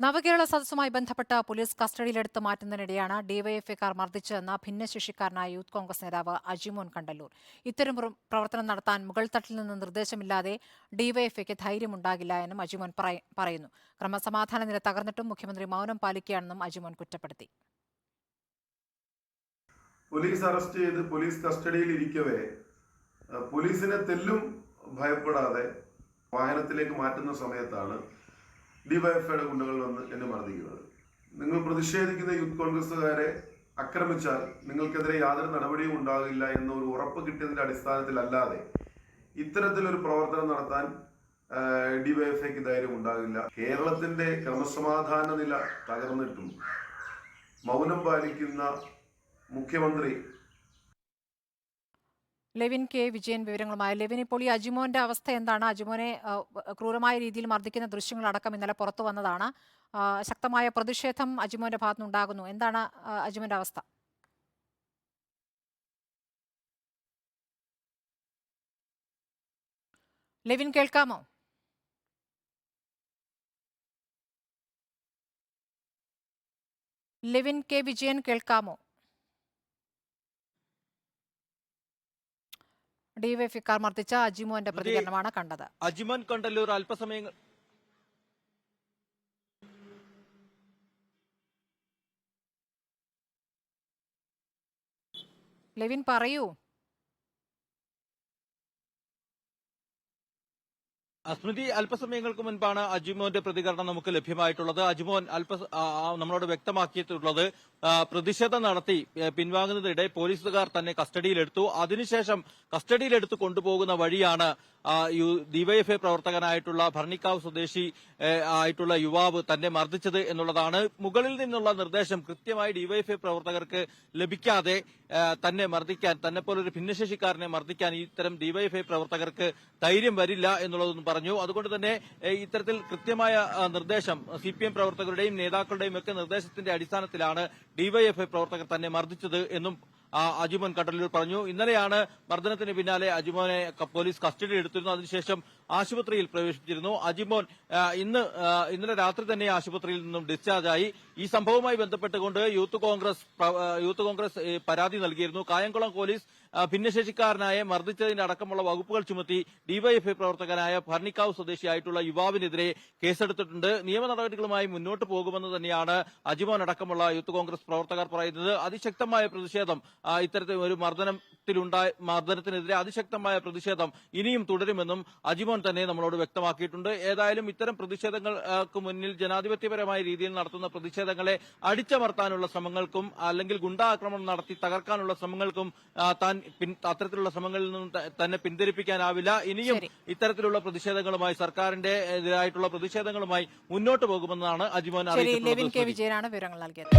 നവകേരള സദസ്സുമായി ബന്ധപ്പെട്ട് പോലീസ് കസ്റ്റഡിയിലെടുത്ത് മാറ്റുന്നതിനിടെയാണ് ഡിവൈഎഫ്ഐക്കാർ മർദ്ദിച്ചതെന്ന ഭിന്നശേഷിക്കാരനായ യൂത്ത് കോൺഗ്രസ് നേതാവ് അജിമോൻ കണ്ടല്ലൂർ. ഇത്തരം പ്ര- പ്രവർത്തനം നടത്താൻ മുകൾ തട്ടിൽ നിന്ന് നിർദ്ദേശമില്ലാതെ ഡിവൈഎഫ്ഐക്ക് ധൈര്യമുണ്ടാകില്ല എന്നും അജിമോൻ പറയുന്നു. ക്രമസമാധാന നില തകർന്നിട്ടും മുഖ്യമന്ത്രി മൗനം പാലിക്കുകയാണെന്നും അജിമോൻ കുറ്റപ്പെടുത്തി. പോലീസ് അറസ്റ്റ് ചെയ്ത് പോലീസ് കസ്റ്റഡിയിൽ ഇരിക്കവേ പോലീസിനെ തെല്ലും ഭയപ്പെടാതെ വാഹനത്തിലേക്ക് മാറ്റുന്ന സമയത്താണ് ഡിവൈഎഫ്ഐയുടെ ഗുണ്ടകൾ വന്ന് എന്നെ മർദ്ദിക്കുന്നത്. നിങ്ങൾ പ്രതിഷേധിക്കുന്ന യൂത്ത് കോൺഗ്രസുകാരെ ആക്രമിച്ചാൽ നിങ്ങൾക്കെതിരെ യാതൊരു നടപടിയും ഉണ്ടാകില്ല എന്ന ഒരു ഉറപ്പ് കിട്ടിയതിന്റെ അടിസ്ഥാനത്തിലല്ലാതെ ഇത്തരത്തിലൊരു പ്രവർത്തനം നടത്താൻ ഡിവൈഎഫ്ഐക്ക് ധൈര്യം ഉണ്ടാകില്ല. കേരളത്തിന്റെ ക്രമസമാധാന നില തകർന്നിട്ടും മൗനം പാലിക്കുന്ന മുഖ്യമന്ത്രി ലെവിൻ കെ. വിജയൻ വിവരങ്ങളുമായി. ലെവിൻ ഇപ്പോൾ ഈ അജിമോന്റെ അവസ്ഥ എന്താണ്? അജിമോനെ ക്രൂരമായ രീതിയിൽ മർദ്ദിക്കുന്ന ദൃശ്യങ്ങൾ അടക്കം ഇന്നലെ പുറത്തു വന്നതാണ്. ശക്തമായ പ്രതിഷേധം അജിമോന്റെ ഭാഗത്തുനിന്നുണ്ടാകുന്നു. എന്താണ് അജിമോന്റെ അവസ്ഥ? ലെവിൻ കേൾക്കാമോ? Levin K. വിജയൻ കേൾക്കാമോ? ഡിവൈഎഫ്ഐക്കാർ മർദ്ദിച്ച അജിമോന്റെ പ്രതികരണമാണ് കണ്ടത്. അജിമൻ കൊണ്ടല്ലൂർ അല്പസമയങ്ങൾ ലെവിൻ പറയൂ. സ്മൃതി അല്പസമയങ്ങൾക്ക് മുൻപാണ് അജിമോന്റെ പ്രതികരണം നമുക്ക് ലഭ്യമായിട്ടുള്ളത്. അജിമോൻ അല്പ നമ്മളോട് വ്യക്തമാക്കിയിട്ടുള്ളത് പ്രതിഷേധം നടത്തി പിൻവാങ്ങുന്നതിടെ പോലീസുകാർ തന്നെ കസ്റ്റഡിയിലെടുത്തു. അതിനുശേഷം കസ്റ്റഡിയിലെടുത്ത് കൊണ്ടുപോകുന്ന വഴിയാണ് ഡിവൈഎഫ്ഐ പ്രവർത്തകനായിട്ടുള്ള ഭർണിക്കാവ് സ്വദേശി ആയിട്ടുള്ള യുവാവ് തന്നെ മർദ്ദിച്ചത് എന്നുള്ളതാണ്. മുകളിൽ നിന്നുള്ള നിർദ്ദേശം കൃത്യമായി ഡിവൈഎഫ്ഐ പ്രവർത്തകർക്ക് ലഭിക്കാതെ തന്നെ മർദ്ദിക്കാൻ തന്നെ പോലൊരു ഭിന്നശേഷിക്കാരനെ മർദ്ദിക്കാൻ ഇത്തരം ഡിവൈഎഫ്ഐ പ്രവർത്തകർക്ക് ധൈര്യം വരില്ല എന്നുള്ളതെന്ന് പറഞ്ഞു. അതുകൊണ്ട് തന്നെ ഇത്തരത്തിൽ കൃത്യമായ നിർദ്ദേശം സി പി എം പ്രവർത്തകരുടെയും നേതാക്കളുടെയും ഒക്കെ നിർദ്ദേശത്തിന്റെ അടിസ്ഥാനത്തിലാണ് ഡിവൈഎഫ്ഐ പ്രവർത്തകർ തന്നെ മർദ്ദിച്ചത് എന്നും അജിമോൻ കണ്ടല്ലൂർ പറഞ്ഞു. ഇന്നലെയാണ് മർദ്ദനത്തിന് പിന്നാലെ അജിമോനെ പോലീസ് കസ്റ്റഡി എടുത്തിരുന്നു. അതിനുശേഷം ആശുപത്രിയിൽ പ്രവേശിപ്പിച്ചിരുന്നു അജിമോൻ ഇന്ന് ഇന്നലെ രാത്രി തന്നെ ആശുപത്രിയിൽ നിന്നും ഡിസ്ചാർജായി. ഈ സംഭവവുമായി ബന്ധപ്പെട്ടുകൊണ്ട് യൂത്ത് കോൺഗ്രസ് യൂത്ത് കോൺഗ്രസ് പരാതി നൽകിയിരുന്നു. കായംകുളം പോലീസ് ഭിന്നശേഷിക്കാരനായ മർദ്ദിച്ചതിന്റെ അടക്കമുള്ള വകുപ്പുകൾ ചുമത്തി ഡിവൈഎഫ്ഐ പ്രവർത്തകനായ ഭർണിക്കാവ് സ്വദേശിയായിട്ടുള്ള യുവാവിനെതിരെ കേസെടുത്തിട്ടുണ്ട്. നിയമ നടപടികളുമായി മുന്നോട്ട് പോകുമെന്ന് തന്നെയാണ് അജിമോൻ അടക്കമുള്ള യൂത്ത് കോൺഗ്രസ് പ്രവർത്തകർ പറയുന്നത്. അതിശക്തമായ പ്രതിഷേധം ഇത്തരത്തിൽ ഒരു മർദ്ദനത്തിലുണ്ടായ മർദ്ദനത്തിനെതിരെ അതിശക്തമായ പ്രതിഷേധം ഇനിയും തുടരുമെന്നും അജിമോൻ തന്നെ നമ്മളോട് വ്യക്തമാക്കിയിട്ടുണ്ട്. ഏതായാലും ഇത്തരം പ്രതിഷേധങ്ങൾക്ക് മുന്നിൽ ജനാധിപത്യപരമായ രീതിയിൽ നടത്തുന്ന പ്രതിഷേധങ്ങളെ അടിച്ചമർത്താനുള്ള ശ്രമങ്ങൾക്കും അല്ലെങ്കിൽ ഗുണ്ടാക്രമണം നടത്തി തകർക്കാനുള്ള ശ്രമങ്ങൾക്കും താൻ അത്തരത്തിലുള്ള ശ്രമങ്ങളിൽ നിന്നും തന്നെ പിന്തിരിപ്പിക്കാനാവില്ല. ഇനിയും ഇത്തരത്തിലുള്ള പ്രതിഷേധങ്ങളുമായി സർക്കാരിന്റെ എതിരായിട്ടുള്ള പ്രതിഷേധങ്ങളുമായി മുന്നോട്ട് പോകുമെന്നാണ് അജിമോൻ അറിയിച്ചിട്ടുള്ളത്. വിജയനാണ് വിവരങ്ങൾ നൽകിയത്.